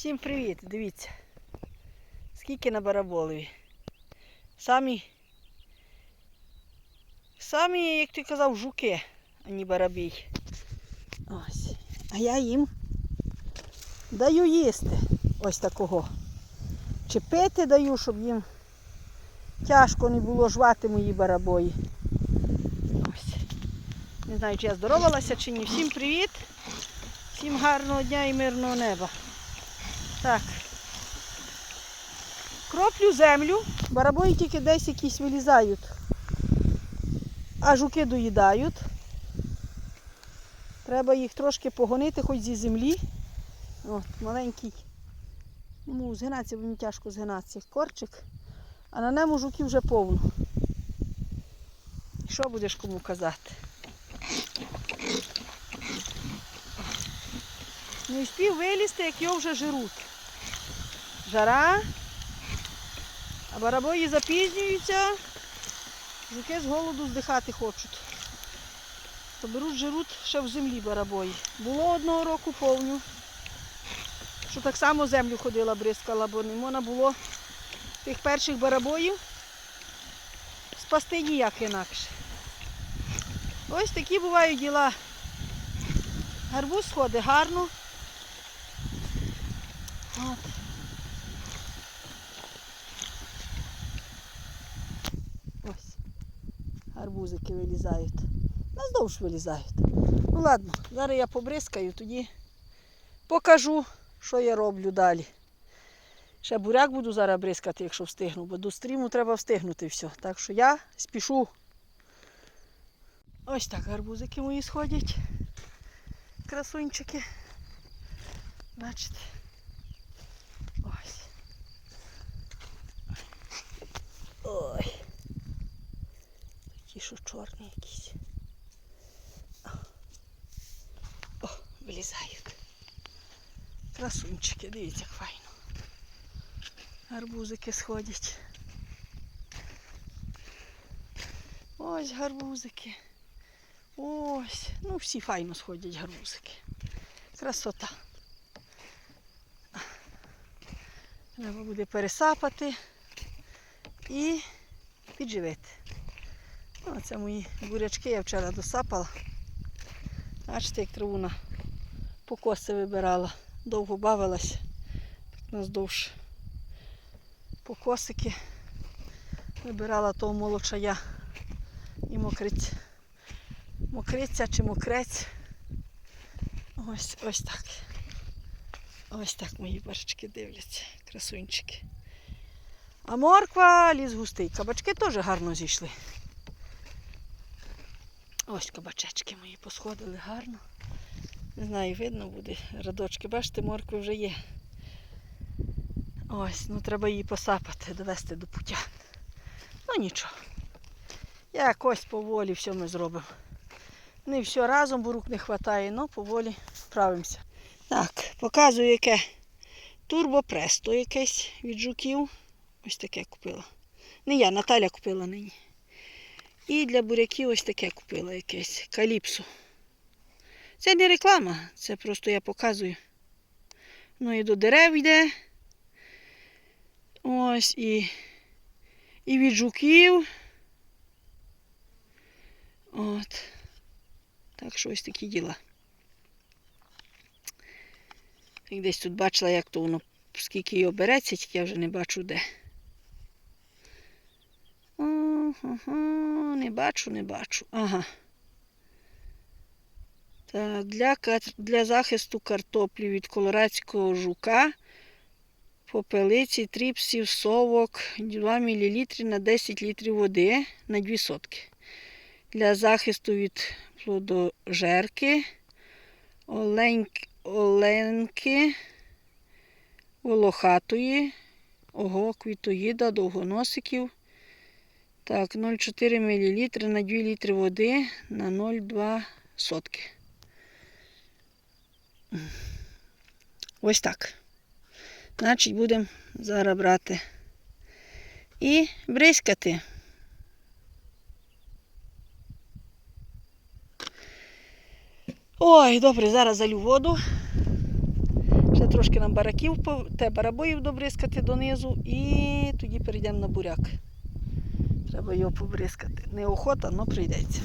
Всім привіт! Дивіться. Скільки на бараболові. Самі. Самі, як ти казав, жуки, а не барабій. Ось. А я їм даю їсти ось такого. Чи пити даю, щоб їм тяжко не було жвати мої барабої. Ось. Не знаю, чи я здоровалася чи ні. Всім привіт! Всім гарного дня і мирного неба. Так. Кроплю землю, барабої тільки десь якісь вилізають. А жуки доїдають. Треба їх трошки погонити, хоч зі землі. От, маленький. Йому згинатися, бо мені тяжко згинатися. Корчик. А на ньому жуків вже повно. Що будеш кому казати? Не встиг вилізти, як його вже жируть. Жара, а барабої запізнюються, жуки з голоду здихати хочуть. То беруть, жируть ще в землі барабої. Було одного року повню, що так само землю ходила, бризкала, бо не можна було тих перших барабоїв спасти ніяк інакше. Ось такі бувають діла. Гарбуз сходить гарно. От. Ось. Гарбузики вилізають. Наздовж вилізають. Ну ладно, зараз я побризкаю, тоді покажу, що я роблю далі. Ще буряк буду зараз бризкати, якщо встигну, бо до стріму треба встигнути все. Так що я спішу. Ось так гарбузики мої сходять. Красунчики. Бачите. Ось. Ой. Що чорні якісь. О, вилізають. Красунчики, дивіться, як файно. Гарбузики сходять. Ось гарбузики. Ось. Ну, всі файно сходять гарбузики. Красота. Треба буде пересапати і підживити. Оце мої бурячки я вчора досапала. Бачите, як траву на покоси вибирала. Довго бавилась. Так наздовж покосики. Вибирала того молочая і мокриць. Мокриця чи мокрець. Ось ось так. Ось так мої барчики дивляться, красунчики. А морква ліс густий. Кабачки теж гарно зійшли. Ось кабачечки мої посходили гарно. Не знаю, видно буде. Радочки, бачите, моркви вже є. Ось, ну треба її посапати, довести до пуття. Ну нічого. Якось поволі все ми зробимо. Не все разом, бо рук не вистачає, але поволі справимося. Так, показую, яке турбопресто якесь від жуків. Ось таке купила. Не я, Наталя купила нині. І для буряків ось таке купила якесь каліпсо. Це не реклама, це просто я показую. Ну і до дерев йде. Ось і, і від жуків. От. Так що ось такі діла. Десь тут бачила, як то воно, скільки його береться, тільки я вже не бачу де. Не бачу, не бачу. Ага. Так, для, для захисту картоплі від колорадського жука, попелиці, тріпсів, совок 2 мл на 10 літрів води на 2 сотки. Для захисту від плодожерки, оленьки, оленки, волохатої, ого, квітоїда, довгоносиків. Так, 0,4 мл на 2 літри води на 0,2 сотки. Ось так. Значить, будемо зараз брати і бризкати. Ой, добре, зараз залю воду. Ще трошки нам бараків, те барабоїв добризкати донизу і тоді перейдемо на буряк. Треба його побризкати. Неохота, але прийдеться.